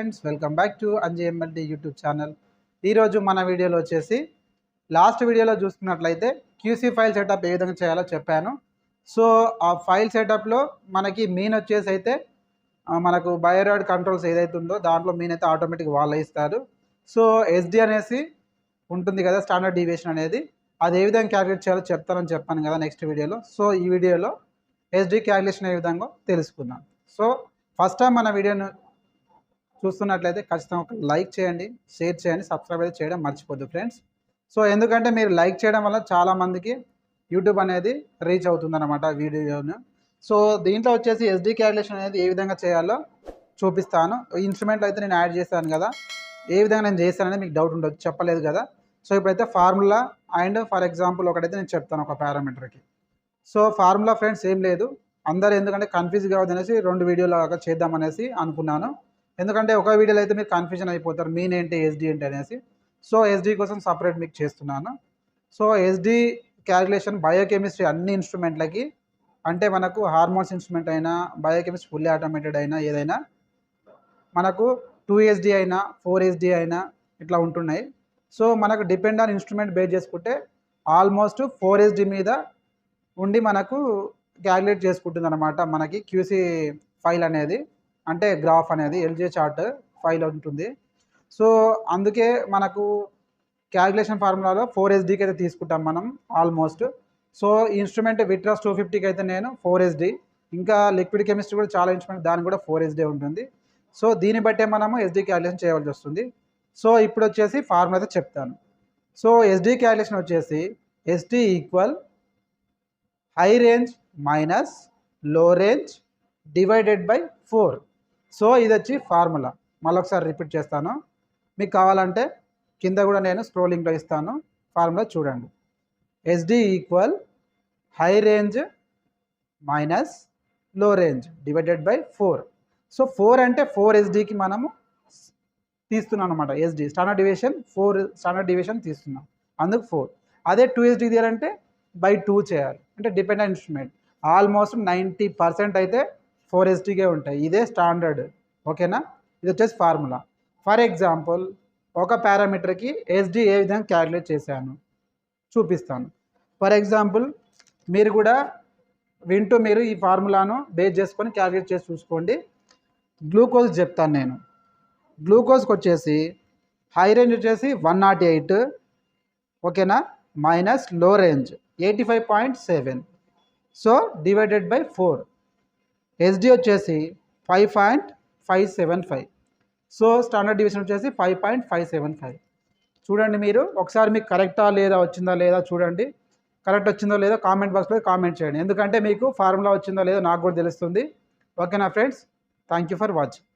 Friends welcome back to అంజేఎంఎల్డి YouTube channel. ఈరోజు మన వీడియోలో వచ్చేసి లాస్ట్ వీడియోలో చూసుకున్నట్లయితే క్యూసీ ఫైల్ సెటప్ ఏ విధంగా చేయాలో చెప్పాను. సో ఆ ఫైల్ సెటప్లో మనకి మెయిన్ వచ్చేసి అయితే మనకు బయోరాయిడ్ కంట్రోల్స్ ఏదైతే ఉందో దాంట్లో మెయిన్ అయితే ఆటోమేటిక్ వాళ్ళే ఇస్తారు. సో ఎస్డి అనేసి ఉంటుంది కదా స్టాండర్డ్ డీవియేషన్ అనేది. అది ఏ విధంగా క్యాలిక్యులేట్ చేయాలో చెప్తానని చెప్పాను కదా నెక్స్ట్ వీడియోలో. సో ఈ వీడియోలో ఎస్డి క్యాలిక్యులేషన్ ఏ విధంగా తెలుసుకుందాం. సో ఫస్ట్ టైం మన వీడియోను చూస్తున్నట్లయితే ఖచ్చితంగా ఒక లైక్ చేయండి షేర్ చేయండి సబ్స్క్రైబ్ అయితే చేయడం మర్చిపోద్దు ఫ్రెండ్స్. సో ఎందుకంటే మీరు లైక్ చేయడం వల్ల చాలామందికి యూట్యూబ్ అనేది రీచ్ అవుతుందన్నమాట వీడియోను. సో దీంట్లో వచ్చేసి ఎస్డి క్యాలిక్యులేషన్ అనేది ఏ విధంగా చేయాలో చూపిస్తాను. ఇన్స్ట్రుమెంట్లో అయితే నేను యాడ్ చేశాను కదా. ఏ విధంగా నేను చేశాననేది మీకు డౌట్ ఉండొచ్చు చెప్పలేదు కదా. సో ఇప్పుడైతే ఫార్ములా అండ్ ఫర్ ఎగ్జాంపుల్ ఒకటైతే నేను చెప్తాను ఒక పారామీటర్కి సో ఫార్ములా ఫ్రెండ్స్ ఏం లేదు. అందరు ఎందుకంటే కన్ఫ్యూజ్ కావద్దనేసి రెండు వీడియోలాగా చేద్దామనేసి అనుకున్నాను. ఎందుకంటే ఒక వీడియోలో అయితే మీరు కన్ఫ్యూజన్ అయిపోతారు మీన్ ఏంటి ఎస్డి ఏంటి అనేసి. సో ఎస్డి కోసం సపరేట్ మీకు చేస్తున్నాను. సో ఎస్డి క్యాల్కులేషన్ బయోకెమిస్ట్రీ అన్ని ఇన్స్ట్రుమెంట్లకి అంటే మనకు హార్మోన్స్ ఇన్స్ట్రుమెంట్ అయినా బయోకెమిస్ట్రీ ఫుల్లీ ఆటోమేటెడ్ అయినా ఏదైనా మనకు టూ ఎస్డి అయినా ఫోర్ ఎస్డి అయినా ఇట్లా ఉంటున్నాయి. సో మనకు డిపెండ్ ఆన్ ఇన్స్ట్రుమెంట్ బేస్ చేసుకుంటే ఆల్మోస్ట్ ఫోర్ ఎస్డి మీద ఉండి మనకు క్యాలిక్యులేట్ చేసుకుంటుంది అనమాట మనకి క్యూసీ ఫైల్ అనేది. అంటే గ్రాఫ్ అనేది ఎల్జే చార్ట్ ఫైల్ ఉంటుంది. సో అందుకే మనకు క్యాలిక్యులేషన్ ఫార్ములాలో ఫోర్ ఎస్డీకి అయితే తీసుకుంటాం మనం almost so instrument Vitros two ఫిఫ్టీకి అయితే నేను ఫోర్ ఎస్డి ఇంకా లిక్విడ్ కెమిస్ట్రీ కూడా చాలా ఇన్స్ట్రుమెంట్ దాని కూడా ఫోర్ ఎస్డీ ఉంటుంది. సో దీన్ని బట్టే మనము ఎస్డీ క్యాలిక్యులేషన్ చేయవలసి వస్తుంది. సో ఇప్పుడు వచ్చేసి ఫార్ములా అయితే చెప్తాను. సో ఎస్డీ క్యాలిక్యులేషన్ వచ్చేసి SD equal high range మైనస్లో range divided by four so ఇది వచ్చి ఫార్ములా. మళ్ళీ ఒకసారి రిపీట్ చేస్తాను. మీకు కావాలంటే కింద కూడా నేను స్క్రోలింగ్లో ఇస్తాను. ఫార్ములా చూడండి. SD equal high range మైనస్లో range divided by four so four అంటే ఫోర్ ఎస్డికి మనము తీస్తున్నాం అనమాట SD standard division four standard division తీస్తున్నాం. అందుకు ఫోర్ అదే టూ ఎస్డి తీయాలంటే బై టూ చేయాలి. అంటే dependent instrument almost ninety percent అయితే ఫోర్ ఎస్టీకే ఉంటాయి. ఇదే స్టాండర్డ్. ఓకేనా? ఇది వచ్చేసి ఫార్ములా. ఫర్ ఎగ్జాంపుల్ ఒక పారామీటర్కి ఎస్డి ఏ విధంగా క్యాలిక్యులేట్ చేశాను? చూపిస్తాను. ఫర్ ఎగ్జాంపుల్ మీరు కూడా వింటూ మీరు ఈ ఫార్ములాను బేస్ చేసుకొని క్యాలిక్యులేట్ చేసి చూసుకోండి. గ్లూకోజ్ చెప్తాను నేను. గ్లూకోజ్కి వచ్చేసి హై రేంజ్ వచ్చేసి వన్ నాట్ ఎయిట్ ఓకేనా? మైనస్లో range eighty five point seven. So divided by four. SD వచ్చేసి five point five seven five so standard division వచ్చేసి five point five seven five చూడండి మీరు ఒకసారి మీకు కరెక్టా లేదా వచ్చిందా లేదా చూడండి. కరెక్ట్ వచ్చిందో లేదో కామెంట్ బాక్స్లో కామెంట్ చేయండి. ఎందుకంటే మీకు ఫార్ములా వచ్చిందో లేదో నాకు కూడా తెలుస్తుంది. ఓకేనా friends thank you for watching